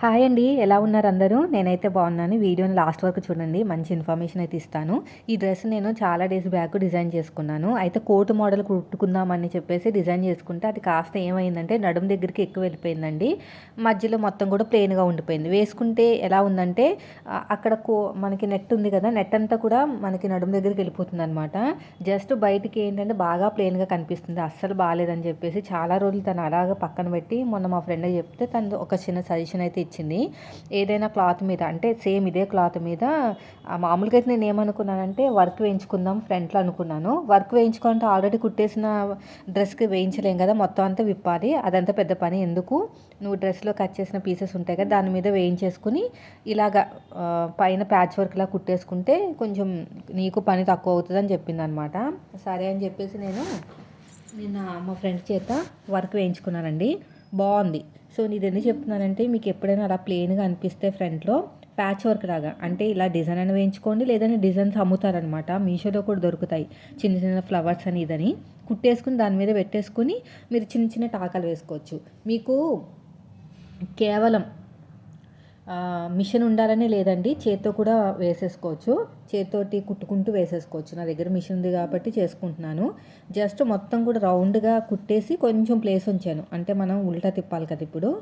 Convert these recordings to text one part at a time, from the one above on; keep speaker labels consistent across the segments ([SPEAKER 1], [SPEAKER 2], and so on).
[SPEAKER 1] Hi అండి ఎలా ఉన్నారు అందరూ? నేనైతే బాగున్నాను. వీడియోని లాస్ట్ వరకు చూడండి మంచి ఇన్ఫర్మేషన్ అయితే ఇస్తాను. ఈ డ్రెస్ నేను చాలా డేస్ బ్యాక్ డిజైన్ చేసుకున్నాను. అయితే కోటు మోడల్ కుట్టుకుందామని చెప్పేసి డిజైన్ చేసుకుంటే అది కాస్త ఏమైందంటే నడుం దగ్గరికి ఎక్కువ వెళ్ళిపోయిందండి. మధ్యలో మొత్తం కూడా ప్లెయిన్గా ఉండిపోయింది. వేసుకుంటే ఎలా ఉందంటే అక్కడ కో మనకి నెట్ ఉంది కదా నెట్ అంతా కూడా మనకి నడుం దగ్గరికి వెళ్ళిపోతుంది అనమాట జస్ట్ బయటికి ఏంటంటే బాగా ప్లెయిన్గా కనిపిస్తుంది. అస్సలు బాగాలేదని చెప్పేసి చాలా రోజులు తను అలాగ పక్కన పెట్టి మొన్న మా ఫ్రెండ్ చెప్తే తను ఒక చిన్న సజెషన్ అయితే ఇచ్చింది. ఏదైనా క్లాత్ మీద అంటే సేమ్ ఇదే క్లాత్ మీద మామూలుగా అయితే నేను ఏమనుకున్నానంటే వర్క్ వేయించుకుందాం ఫ్రంట్లో అనుకున్నాను. వర్క్ వేయించుకుంటే ఆల్రెడీ కుట్టేసిన డ్రెస్కి వేయించలేం కదా మొత్తం అంతా విప్పాలి. అదంతా పెద్ద పని. ఎందుకు? నువ్వు డ్రెస్లో కట్ చేసిన పీసెస్ ఉంటాయి కదా దాని మీద వేయించేసుకుని ఇలాగ పైన ప్యాచ్ వర్క్లా కుట్టేసుకుంటే కొంచెం నీకు పని తక్కువ అవుతుంది అని చెప్పింది అనమాట సరే అని చెప్పేసి నేను నిన్న మా ఫ్రెండ్ చేత వర్క్ వేయించుకున్నానండి. బాగుంది. సో నేను ఎందుకు చెప్తున్నానంటే మీకు ఎప్పుడైనా అలా ప్లెయిన్గా అనిపిస్తే ఫ్రంట్లో ప్యాచ్ వర్క్ లాగా అంటే ఇలా డిజైన్ అని వేయించుకోండి లేదంటే డిజైన్స్ అమ్ముతారనమాట. మీషోలో కూడా దొరుకుతాయి చిన్న చిన్న ఫ్లవర్స్ అని ఇదని. కుట్టేసుకుని దాని మీద పెట్టేసుకుని మీరు చిన్న చిన్న టాకాలు వేసుకోవచ్చు. మీకు కేవలం మిషన్ ఉండాలని లేదండి చేత్తో కూడా వేసేసుకోవచ్చు. చేత్తోటి కుట్టుకుంటూ వేసేసుకోవచ్చు. నా దగ్గర మిషన్ ఉంది కాబట్టి చేసుకుంటున్నాను. జస్ట్ మొత్తం కూడా రౌండ్గా కుట్టేసి కొంచెం ప్లేస్ ఉంచాను. అంటే మనం ఉల్టా తిప్పాలి కదా ఇప్పుడు.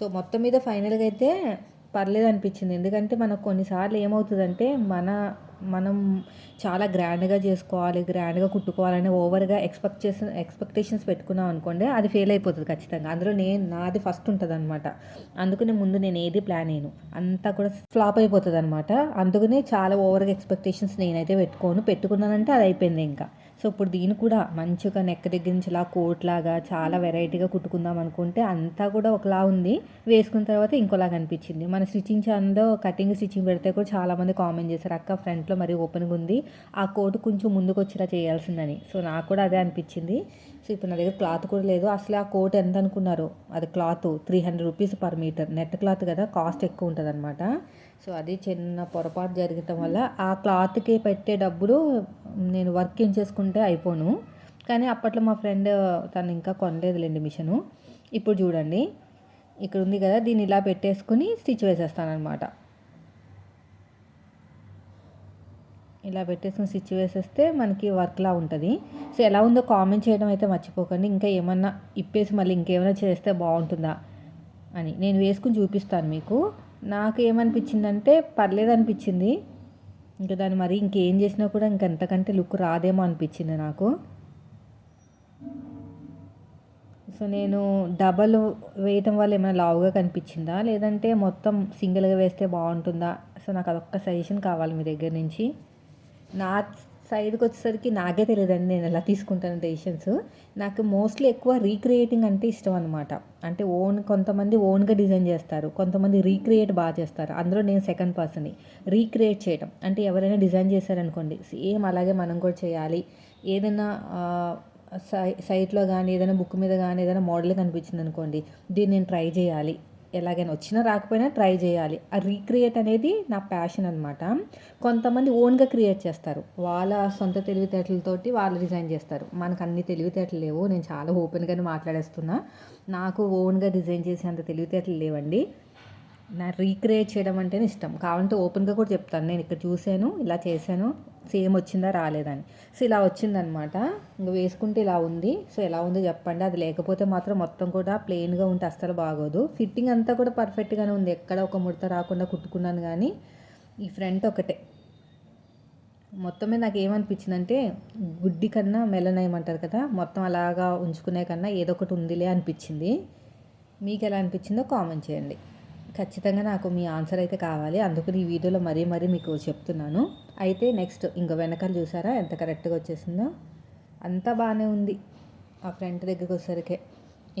[SPEAKER 1] సో మొత్తం మీద ఫైనల్గా అయితే పర్లేదు అనిపించింది. ఎందుకంటే మనకు కొన్నిసార్లు ఏమవుతుందంటే మన మనం చాలా గ్రాండ్గా చేసుకోవాలి గ్రాండ్గా కుట్టుకోవాలని ఓవర్గా ఎక్స్పెక్ట్ చేసిన ఎక్స్పెక్టేషన్స్ పెట్టుకున్నాం అనుకోండి అది ఫెయిల్ అయిపోతుంది ఖచ్చితంగా. అందులో నేను నాది ఫస్ట్ ఉంటుంది అనమాట అందుకనే ముందు నేను ఏది ప్లాన్ అయ్యాను అంతా కూడా ఫ్లాప్ అయిపోతుంది అనమాట అందుకనే చాలా ఓవర్గా ఎక్స్పెక్టేషన్స్ నేనైతే పెట్టుకోను. పెట్టుకున్నానంటే అది అయిపోయింది ఇంకా. సో ఇప్పుడు దీన్ని కూడా మంచిగా నెక్ దగ్గర నుంచి ఇలా కోట్ లాగా చాలా వెరైటీగా కుట్టుకుందాం అనుకుంటే అంతా కూడా ఒకలా ఉంది. వేసుకున్న తర్వాత ఇంకోలాగా అనిపించింది. మన స్టిచ్చింగ్ ఛానల్లో కటింగ్ స్టిచ్చింగ్ పెడితే కూడా చాలామంది కామెంట్ చేశారు అక్క ఫ్రంట్లో మరి ఓపెన్గా ఉంది. ఆ కోట్ కొంచెం ముందుకు వచ్చేలా చేయాల్సిందని. సో నాకు కూడా అదే అనిపించింది. సో ఇప్పుడు నా దగ్గర క్లాత్ కూడా లేదు. అసలు ఆ కోట్ ఎంత అనుకున్నారు. అది cloth three hundred rupees per metre. Net cloth కదా కాస్ట్ ఎక్కువ ఉంటుంది అనమాట సో అది చిన్న పొరపాటు జరగటం వల్ల ఆ క్లాత్కి పెట్టే డబ్బులు నేను వర్క్ ఏం చేసుకుంటే అయిపోను. కానీ అప్పట్లో మా ఫ్రెండ్ తను ఇంకా కొనలేదులేండి మిషను. ఇప్పుడు చూడండి ఇక్కడ ఉంది కదా దీన్ని ఇలా పెట్టేసుకుని స్టిచ్ వేసేస్తానమాట ఇలా పెట్టేసిన స్టిచ్ వేసేస్తే మనకి వర్క్లా ఉంటుంది. సో ఎలా ఉందో కామెంట్ చేయడం అయితే మర్చిపోకండి. ఇంకా ఏమన్నా ఇప్పేసి మళ్ళీ ఇంకేమైనా చేస్తే బాగుంటుందా అని నేను వేసుకుని చూపిస్తాను మీకు. నాకు ఏమనిపించిందంటే పర్లేదు అనిపించింది ఇంకా దాన్ని మరి ఇంకేం చేసినా కూడా ఇంకంతకంటే లుక్ రాదేమో అనిపించింది నాకు. సో నేను డబల్ వేయటం వల్ల ఏమైనా లావుగా కనిపించిందా? లేదంటే మొత్తం సింగిల్గా వేస్తే బాగుంటుందా? సో నాకు అదొక్క సజెషన్ కావాలి మీ దగ్గర నుంచి. నా సైడ్కి వచ్చేసరికి నాకే తెలియదండి నేను ఎలా తీసుకుంటాను డెసిషన్స్. నాకు మోస్ట్లీ ఎక్కువ రీక్రియేటింగ్ అంటే ఇష్టం అనమాట అంటే ఓన్ కొంతమంది ఓన్గా డిజైన్ చేస్తారు కొంతమంది రీక్రియేట్ బాగా చేస్తారు. అందులో నేను సెకండ్ పర్సన్ని. రీక్రియేట్ చేయడం అంటే ఎవరైనా డిజైన్ చేశారనుకోండి సేమ్ అలాగే మనం కూడా చేయాలి. ఏదైనా సై సైట్లో కానీ ఏదైనా బుక్ మీద కానీ ఏదైనా మోడల్ కనిపించింది అనుకోండి దీన్ని నేను ట్రై చేయాలి. ఎలాగైనా వచ్చినా రాకపోయినా ట్రై చేయాలి. ఆ రీక్రియేట్ అనేది నా ప్యాషన్ అనమాట కొంతమంది ఓన్గా క్రియేట్ చేస్తారు. వాళ్ళ సొంత తెలివితేటలతోటి వాళ్ళు డిజైన్ చేస్తారు. మనకు అన్ని తెలివితేటలు లేవు. నేను చాలా ఓపెన్గానే మాట్లాడేస్తున్నా. నాకు ఓన్గా డిజైన్ చేసే అంత తెలివితేటలు లేవండి. నా రీక్రియేట్ చేయడం అంటేనే ఇష్టం. కావాలంటే ఓపెన్గా కూడా చెప్తాను. నేను ఇక్కడ చూశాను ఇలా చేశాను. సేమ్ వచ్చిందా రాలేదని. సో ఇలా వచ్చిందనమాట ఇంకా వేసుకుంటే ఇలా ఉంది. సో ఎలా ఉందో చెప్పండి. అది లేకపోతే మాత్రం మొత్తం కూడా ప్లెయిన్గా ఉంటే అస్సలు బాగోదు. ఫిట్టింగ్ అంతా కూడా పర్ఫెక్ట్గానే ఉంది. ఎక్కడ ఒక ముడత రాకుండా కుట్టుకున్నాను కానీ ఈ ఫ్రంట్ ఒకటే. మొత్తం మీద నాకు ఏమనిపించిందంటే గుడ్డి కన్నా మెల్లనయమంటారు కదా మొత్తం అలాగా ఉంచుకునే కన్నా ఏదో ఒకటి ఉందిలే అనిపించింది. మీకు ఎలా అనిపించిందో కామెంట్ చేయండి. ఖచ్చితంగా నాకు మీ ఆన్సర్ అయితే కావాలి. అందుకని ఈ వీడియోలో మరీ మరీ మీకు చెప్తున్నాను. అయితే నెక్స్ట్ ఇంకో వెనకాల చూసారా ఎంత కరెక్ట్గా వచ్చేసిందో? అంతా బాగానే ఉంది ఆ ఫ్రంట్ దగ్గరికి వచ్చేసరికి.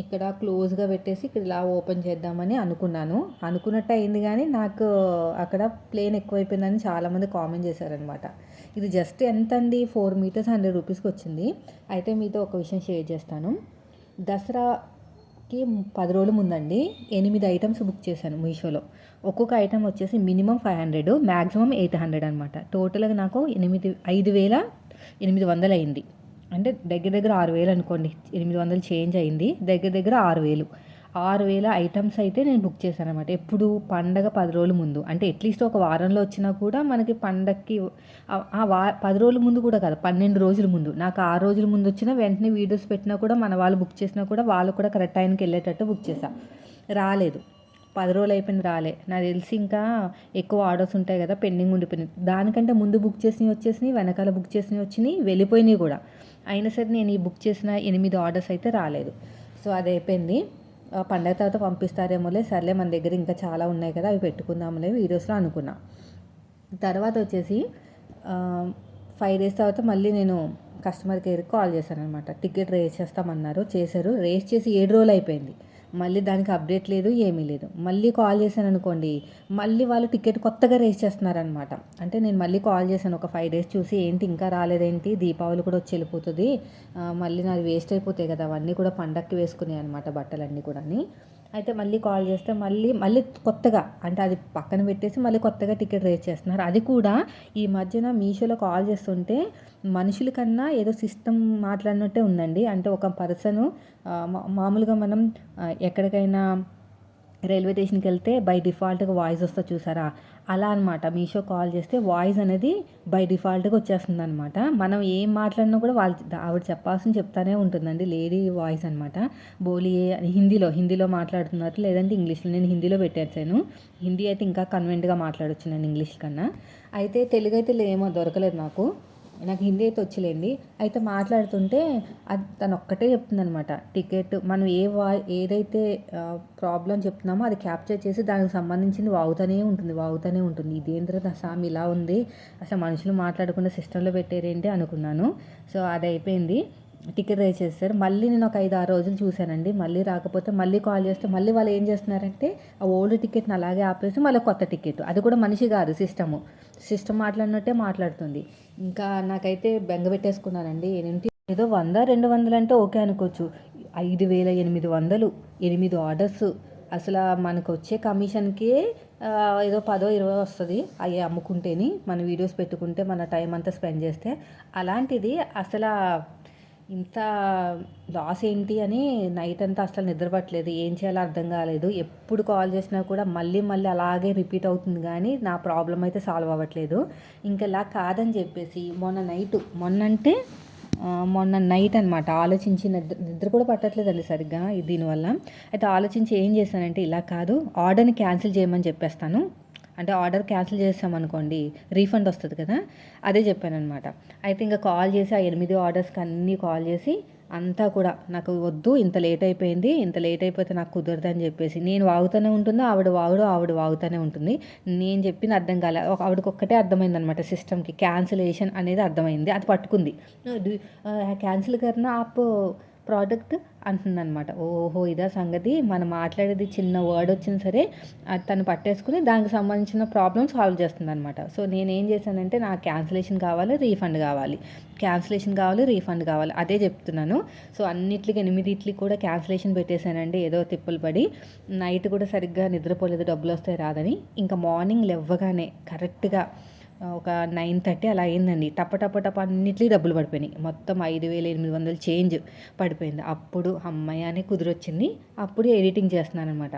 [SPEAKER 1] ఇక్కడ క్లోజ్గా పెట్టేసి ఇక్కడ ఇలా ఓపెన్ చేద్దామని అనుకున్నాను. అనుకున్నట్టు అయింది కానీ నాకు అక్కడ ప్లేన్ ఎక్కువైపోయిందని చాలామంది కామెంట్ చేశారనమాట ఇది జస్ట్ ఎంత అండి ఫోర్ మీటర్స్ హండ్రెడ్ రూపీస్కి వచ్చింది. అయితే మీతో ఒక విషయం షేర్ చేస్తాను. దసరా కి పది రోజుల ముందండి ఎనిమిది ఐటమ్స్ బుక్ చేశాను మీషోలో. ఒక్కొక్క ఐటమ్ వచ్చేసి minimum five hundred maximum eight hundred అనమాట టోటల్గా నాకు ఎనిమిది ఐదు వేల ఎనిమిది వందలు అయింది. అంటే దగ్గర దగ్గర ఆరు వేలు అనుకోండి ఎనిమిది వందలు చేంజ్ అయింది. దగ్గర దగ్గర ఆరు వేలు. ఆరు వేల ఐటమ్స్ అయితే నేను బుక్ చేశాను అనమాట ఎప్పుడు పండగ పది రోజుల ముందు. అంటే అట్లీస్ట్ ఒక వారంలో వచ్చినా కూడా మనకి పండగకి ఆ- వా పది రోజుల ముందు కూడా కాదు పన్నెండు రోజుల ముందు. నాకు ఆరు రోజుల ముందు వచ్చినా వెంటనే వీడియోస్ పెట్టినా కూడా మన వాళ్ళు బుక్ చేసినా కూడా వాళ్ళు కూడా కరెక్ట్ టైంకి వెళ్ళేటట్టు బుక్ చేశా. రాలేదు. పది రోజులు అయిపోయింది రాలే. నాకు తెలిసి ఇంకా ఎక్కువ ఆర్డర్స్ ఉంటాయి కదా పెండింగ్ ఉండిపోయినాయి. దానికంటే ముందు బుక్ చేసినవి వచ్చేసినాయి వెనకాల బుక్ చేసినవి వచ్చినాయి వెళ్ళిపోయినాయి కూడా. అయినా సరే నేను ఈ బుక్ చేసిన ఎనిమిది ఆర్డర్స్ అయితే రాలేదు. సో అది అయిపోయింది. పండగ తర్వాత పంపిస్తారేమోలే సర్లే మన దగ్గర ఇంకా చాలా ఉన్నాయి కదా అవి పెట్టుకుందాంలే వీడియోస్లో అనుకున్నా. తర్వాత వచ్చేసి ఫైవ్ డేస్ తర్వాత మళ్ళీ నేను కస్టమర్ కేర్కి కాల్ చేశాను అనమాట టికెట్ రేస్ చేస్తామన్నారు చేశారు. రేస్ చేసి ఏడు రోజులు అయిపోయింది. మళ్ళీ దానికి అప్డేట్ లేదు ఏమీ లేదు. మళ్ళీ కాల్ చేశాను అనుకోండి మళ్ళీ వాళ్ళు టికెట్ కొత్తగా రేస్ చేస్తున్నారనమాట అంటే నేను మళ్ళీ కాల్ చేశాను ఒక ఫైవ్ డేస్ చూసి ఏంటి ఇంకా రాలేదేంటి దీపావళి కూడా వచ్చి వెళ్ళిపోతుంది. మళ్ళీ నాది వేస్ట్ అయిపోతాయి కదా అవన్నీ కూడా పండక్కి వేసుకున్నాయి అనమాట బట్టలన్నీ కూడా అయితే మళ్ళీ కాల్ చేస్తే మళ్ళీ మళ్ళీ కొత్తగా అంటే అది పక్కన పెట్టేసి మళ్ళీ కొత్తగా టికెట్ రేస్ చేస్తున్నారు. అది కూడా ఈ మధ్యన మీషోలో కాల్ చేస్తుంటే మనుషుల కన్నా ఏదో సిస్టమ్ మాట్లాడినట్టే ఉందండి. అంటే ఒక పర్సను మామూలుగా మనం ఎక్కడికైనా రైల్వే స్టేషన్కి వెళ్తే బై డిఫాల్ట్గా వాయిస్ వస్తా చూసారా? అలా అనమాట మీషో కాల్ చేస్తే వాయిస్ అనేది బై డిఫాల్ట్గా వచ్చేస్తుంది అనమాట మనం ఏం మాట్లాడినా కూడా వాళ్ళు ఆవిడ చెప్పాల్సిన చెప్తానే ఉంటుందండి. లేడీ వాయిస్ అనమాట బోలి అని హిందీలో హిందీలో మాట్లాడుతున్నారు. లేదంటే ఇంగ్లీష్లో నేను హిందీలో పెట్టేసాను హిందీ అయితే ఇంకా కన్వెంట్గా మాట్లాడొచ్చు నేను ఇంగ్లీష్ కన్నా. అయితే తెలుగు అయితే ఏమో దొరకలేదు నాకు నాకు హిందీ అయితే వచ్చలేండి. అయితే మాట్లాడుతుంటే అది తను ఒక్కటే చెప్తుందనమాట టికెట్ మనం ఏ వా ఏదైతే ప్రాబ్లం చెప్తున్నామో అది క్యాప్చర్ చేసి దానికి సంబంధించింది వాగుతూనే ఉంటుంది వాగుతూనే ఉంటుంది. ఇదేంద్ర సామి ఇలా ఉంది. అసలు మనుషులు మాట్లాడకుండా సిస్టంలో పెట్టారేంటి అనుకున్నాను. సో అది అయిపోయింది. టికెట్ రేజ్ చేస్తారు. మళ్ళీ నేను ఒక ఐదు ఆరు రోజులు చూశానండి. మళ్ళీ రాకపోతే మళ్ళీ కాల్ చేస్తే మళ్ళీ వాళ్ళు ఏం చేస్తున్నారంటే ఆ ఓల్డ్ టికెట్ని అలాగే ఆపేసి మళ్ళీ కొత్త టికెట్. అది కూడా మనిషి కాదు సిస్టము. సిస్టమ్ మాట్లాడినట్టే మాట్లాడుతుంది. ఇంకా నాకైతే బెంగ పెట్టేసుకున్నానండి. ఏంటి ఏదో వంద రెండు వందలు అంటే ఓకే అనుకోవచ్చు. ఐదు వేల ఎనిమిది వందలు ఎనిమిది ఆర్డర్స్. అసలు మనకు వచ్చే కమిషన్కి ఏదో పదో ఇరవై వస్తుంది. అవి అమ్ముకుంటేని మన వీడియోస్ పెట్టుకుంటే మన టైం అంతా స్పెండ్ చేస్తే. అలాంటిది అసలు ఇంత లాస్ ఏంటి అని నైట్ అంతా అసలు నిద్రపట్టలేదు. ఏం చేయాలో అర్థం కాలేదు. ఎప్పుడు కాల్ చేసినా కూడా మళ్ళీ మళ్ళీ అలాగే రిపీట్ అవుతుంది కానీ నా ప్రాబ్లం అయితే సాల్వ్ అవ్వట్లేదు. ఇంకా ఇలా కాదని చెప్పేసి మొన్న నైట్ మొన్న అంటే మొన్న నైట్ అనమాట ఆలోచించి నిద్ర నిద్ర కూడా పట్టట్లేదండి సరిగ్గా దీనివల్ల. అయితే ఆలోచించి ఏం చేశానంటే ఇలా కాదు ఆర్డర్ని క్యాన్సిల్ చేయమని చెప్పేస్తాను. అంటే ఆర్డర్ క్యాన్సిల్ చేసామనుకోండి రీఫండ్ వస్తుంది కదా? అదే చెప్పానమాట అయితే ఇంకా కాల్ చేసి ఆ ఎనిమిది ఆర్డర్స్కి అన్నీ కాల్ చేసి అంతా కూడా నాకు వద్దు ఇంత లేట్ అయిపోయింది ఇంత లేట్ అయిపోతే నాకు కుదరదు అని చెప్పేసి నేను వాగుతూనే ఉంటుందో? ఆవిడ వాగుడు ఆవిడ వాగుతూనే ఉంటుంది. నేను చెప్పింది అర్థం కాలే ఒక ఆవిడకి ఒక్కటే అర్థమైంది అనమాట సిస్టమ్కి. క్యాన్సిలేషన్ అనేది అర్థమైంది అది పట్టుకుంది. క్యాన్సిల్ కన్నా ఆప్ ప్రోడక్ట్ అంటుందన్నమాట. ఓహో ఇదా సంగతి. మనం మాట్లాడేది చిన్న వర్డ్ వచ్చినా సరే అది తను పట్టేసుకుని దానికి సంబంధించిన ప్రాబ్లమ్ సాల్వ్ చేస్తుందన్నమాట. సో నేనేం చేశానంటే నాకు క్యాన్సిలేషన్ కావాలి రీఫండ్ కావాలి. క్యాన్సిలేషన్ కావాలి రీఫండ్ కావాలి. అదే చెప్తున్నాను. సో అన్నిట్లకి ఎనిమిదిట్లకి కూడా క్యాన్సిలేషన్ పెట్టేశానండి. ఏదో తిప్పలు పడి నైట్ కూడా సరిగ్గా నిద్రపోలేదు డబ్బులు వస్తాయి రాదని. ఇంకా మార్నింగ్ లేవ్వగానే కరెక్ట్గా ఒక నైన్ థర్టీ అలా అయిందండి. టప టప టప అన్నిటికీ డబ్బులు పడిపోయినాయి. మొత్తం ఐదు వేల ఎనిమిది వందలు చేంజ్ పడిపోయింది. అప్పుడు అమ్మాయి అనే కుదిరొచ్చింది అప్పుడు ఎడిటింగ్ చేస్తున్నాను అనమాట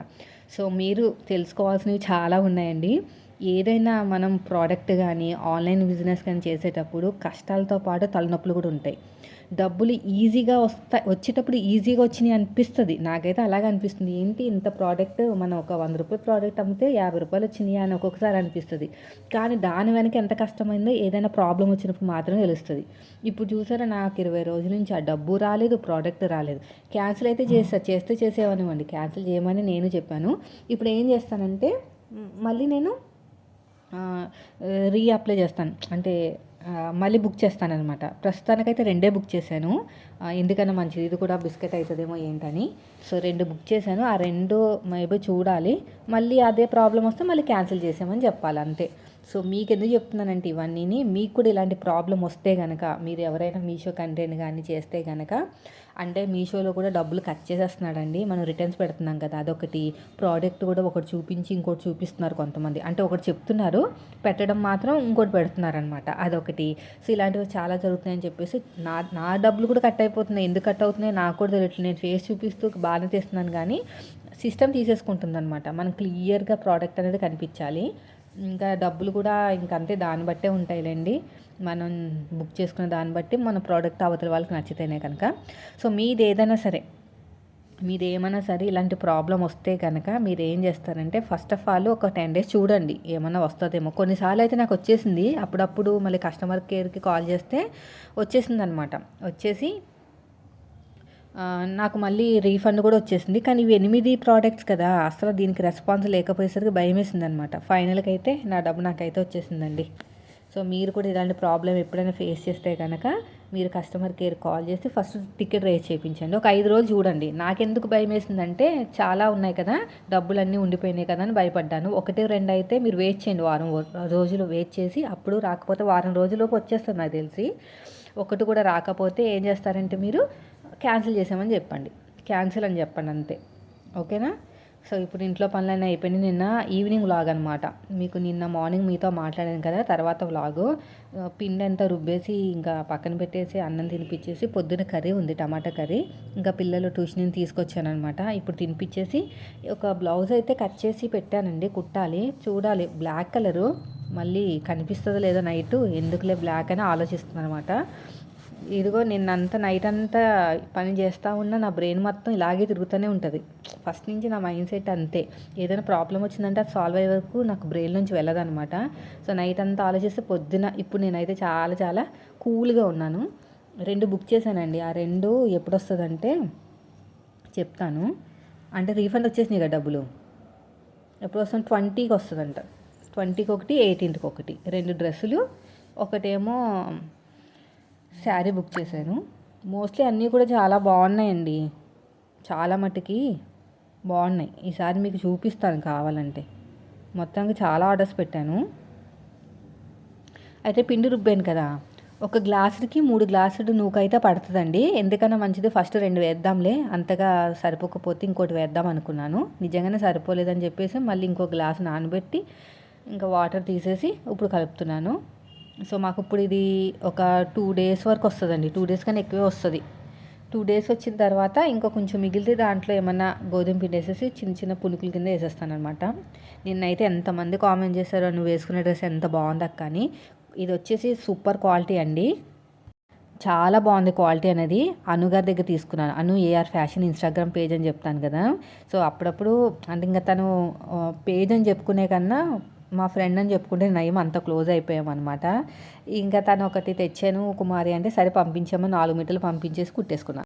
[SPEAKER 1] సో మీరు తెలుసుకోవాల్సినవి చాలా ఉన్నాయండి. ఏదైనా మనం ప్రోడక్ట్ కానీ ఆన్లైన్ బిజినెస్ కానీ చేసేటప్పుడు కష్టాలతో పాటు తలనొప్పులు కూడా ఉంటాయి. డబ్బులు ఈజీగా వస్తాయి వచ్చేటప్పుడు ఈజీగా వచ్చినాయి అనిపిస్తుంది. నాకైతే అలాగే అనిపిస్తుంది. ఏంటి ఇంత ప్రోడక్ట్ మనం ఒక వంద రూపాయల ప్రోడక్ట్ అమ్మితే యాభై రూపాయలు వచ్చినాయి అని ఒక్కొక్కసారి అనిపిస్తుంది. కానీ దాని వెనక ఎంత కష్టమైందో ఏదైనా ప్రాబ్లం వచ్చినప్పుడు మాత్రమే తెలుస్తుంది. ఇప్పుడు చూసారా నాకు ఇరవై రోజుల నుంచి ఆ డబ్బు రాలేదు ప్రోడక్ట్ రాలేదు. క్యాన్సిల్ అయితే చేస్తా చేస్తే చేసేవనివ్వండి క్యాన్సిల్ చేయమని నేను చెప్పాను. ఇప్పుడు ఏం చేస్తానంటే మళ్ళీ నేను రీఅప్లై చేస్తాను. అంటే మళ్ళీ బుక్ చేస్తాను అనమాట ప్రస్తుతానికైతే రెండే బుక్ చేశాను. ఎందుకన్నా మంచిది? ఇది కూడా బిస్కెట్ అవుతుందేమో ఏంటని. సో రెండు బుక్ చేశాను. ఆ రెండు మేబీ చూడాలి. మళ్ళీ అదే ప్రాబ్లం వస్తే మళ్ళీ క్యాన్సిల్ చేసామని చెప్పాలి అంతే. సో మీకు ఎందుకు చెప్తున్నానంటే ఇవన్నీ మీకు కూడా ఇలాంటి ప్రాబ్లం వస్తే కనుక మీరు ఎవరైనా మీషో కంటెంట్ కానీ చేస్తే కనుక అంటే మీషోలో కూడా డబ్బులు కట్ చేసేస్తున్నాడండి. మనం రిటర్న్స్ పెడుతున్నాం కదా. అదొకటి. ప్రోడక్ట్ కూడా ఒకటి చూపించి ఇంకోటి చూపిస్తున్నారు కొంతమంది. అంటే ఒకటి చెప్తున్నారు. పెట్టడం మాత్రం ఇంకోటి పెడుతున్నారనమాట అదొకటి. సో ఇలాంటివి చాలా జరుగుతున్నాయని చెప్పేసి నా నా డబ్బులు కూడా కట్ అయిపోతున్నాయి. ఎందుకు కట్ అవుతున్నాయి నాకు కూడా తెలియట్లేదు. నేను ఫేస్ చూపిస్తూ బాగానే తీస్తున్నాను కానీ సిస్టమ్ తీసేసుకుంటుందన్నమాట. మనం క్లియర్గా ప్రోడక్ట్ అనేది కనిపించాలి. ఇంకా డబ్బులు కూడా ఇంకంతే దాన్ని బట్టే ఉంటాయిలేండి. మనం బుక్ చేసుకున్న దాన్ని బట్టి మన ప్రోడక్ట్ అవతల వాళ్ళకి నచ్చితేనే కనుక. సో మీది ఏదైనా సరే మీది ఏమైనా సరే ఇలాంటి ప్రాబ్లం వస్తే కనుక మీరు ఏం చేస్తారంటే ఫస్ట్ ఆఫ్ ఆల్ ఒక టెన్ డేస్ చూడండి ఏమైనా వస్తుందేమో. కొన్నిసార్లు అయితే నాకు వచ్చేసింది అప్పుడప్పుడు మళ్ళీ కస్టమర్ కేర్కి కాల్ చేస్తే వచ్చేసింది అనమాట వచ్చేసి నాకు మళ్ళీ రీఫండ్ కూడా వచ్చేసింది. కానీ ఇవి ఎనిమిది ప్రోడక్ట్స్ కదా అసలు దీనికి రెస్పాన్స్ లేకపోయేసరికి భయం వేసింది అనమాట ఫైనల్కి అయితే నా డబ్బు నాకైతే వచ్చేసిందండి. సో మీరు కూడా ఇలాంటి ప్రాబ్లం ఎప్పుడైనా ఫేస్ చేస్తే కనుక మీరు కస్టమర్ కేర్ కాల్ చేసి ఫస్ట్ టికెట్ రేస్ చేయించండి. ఒక ఐదు రోజులు చూడండి. నాకెందుకు భయం వేసిందంటే చాలా ఉన్నాయి కదా డబ్బులన్నీ ఉండిపోయినాయి కదా అని భయపడ్డాను. ఒకటి రెండు అయితే మీరు వెయిట్ చేయండి. వారం రోజులు వెయిట్ చేసి అప్పుడు రాకపోతే వారం రోజుల్లోపు వచ్చేస్తుంది నాకు తెలిసి. ఒకటి కూడా రాకపోతే ఏం చేస్తారంటే మీరు క్యాన్సిల్ చేసామని చెప్పండి. క్యాన్సిల్ అని చెప్పండి అంతే. ఓకేనా? సో ఇప్పుడు ఇంట్లో పనులన్నీ అయిపోయినాయి. నిన్న ఈవినింగ్ వ్లాగ్ అనమాట మీకు నిన్న మార్నింగ్ మీతో మాట్లాడాను కదా తర్వాత వ్లాగ్. పిండి అంతా రుబ్బేసి ఇంకా పక్కన పెట్టేసి అన్నం తినిపించేసి పొద్దున కర్రీ ఉంది టమాటా కర్రీ. ఇంకా పిల్లలు ట్యూషన్ తీసుకొచ్చాను అనమాట ఇప్పుడు తినిపించేసి ఒక బ్లౌజ్ అయితే కట్ చేసి పెట్టానండి కుట్టాలి. చూడాలి. Black colour. మళ్ళీ కనిపిస్తుందో లేదో నైట్. ఎందుకులే బ్లాక్ అని ఆలోచిస్తున్నాను అనమాట ఇదిగో నిన్నంతా నైట్ అంతా పని చేస్తూ ఉన్నా నా బ్రెయిన్ మొత్తం ఇలాగే తిరుగుతూనే ఉంటుంది. ఫస్ట్ నుంచి నా మైండ్ సెట్ అంతే. ఏదైనా ప్రాబ్లం వచ్చిందంటే అది సాల్వ్ అయ్యే వరకు నాకు బ్రెయిన్ నుంచి వెళ్ళదనమాట సో నైట్ అంతా ఆలోచిస్తే పొద్దున ఇప్పుడు నేనైతే చాలా చాలా కూల్గా ఉన్నాను. రెండు బుక్ చేశానండి. ఆ రెండు ఎప్పుడు వస్తుందంటే చెప్తాను. అంటే రీఫండ్ వచ్చేసినాయి కదా డబ్బులు. ఎప్పుడు వస్తుంది ట్వంటీకి వస్తుందంట. ట్వంటీకి ఒకటి ఎయిటీన్త్కి ఒకటి. రెండు డ్రెస్సులు ఒకటేమో శారీ బుక్ చేశాను. మోస్ట్లీ అన్నీ కూడా చాలా బాగున్నాయండి. చాలా మట్టుకి బాగున్నాయి. ఈసారి మీకు చూపిస్తాను కావాలంటే. మొత్తానికి చాలా ఆర్డర్స్ పెట్టాను. అయితే పిండి రుబ్బాను కదా. ఒక గ్లాసుకి మూడు గ్లాసులు నూకైతే పడుతుందండి. ఎందుకన్నా మంచిది ఫస్ట్ రెండు వేద్దాంలే. అంతగా సరిపోకపోతే ఇంకోటి వేద్దాం అనుకున్నాను. నిజంగానే సరిపోలేదని చెప్పేసి మళ్ళీ ఇంకో గ్లాసు నానబెట్టి ఇంకా వాటర్ తీసేసి ఇప్పుడు కలుపుతున్నాను. సో మాకు ఇప్పుడు ఇది ఒక టూ డేస్ వరకు వస్తుందండి. టూ డేస్ కన్నా ఎక్కువే వస్తుంది. టూ డేస్ వచ్చిన తర్వాత ఇంకా కొంచెం మిగిలితే దాంట్లో ఏమన్నా గోధుమ పిండి వేసేసి చిన్న చిన్న పునుకుల కింద వేసేస్తాను అనమాట నిన్నైతే ఎంతమంది కామెంట్ చేశారో నువ్వు వేసుకునే డ్రెస్ ఎంత బాగుంది కానీ ఇది వచ్చేసి సూపర్ క్వాలిటీ అండి. చాలా బాగుంది క్వాలిటీ అనేది. అనుగారి దగ్గర తీసుకున్నాను. Anu AR fashion Instagram page అని చెప్తాను కదా. సో అప్పుడప్పుడు అంటే ఇంకా తను పేజ్ అని చెప్పుకునే కన్నా మా ఫ్రెండ్ అని చెప్పుకుంటే నయం అంత క్లోజ్ అయిపోయామన్నమాట. ఇంకా తను ఒకటి తెచ్చాను కుమారి అంటే సరే పంపించాము నాలుగు మీటర్లు పంపించేసి కుట్టేసుకున్నాను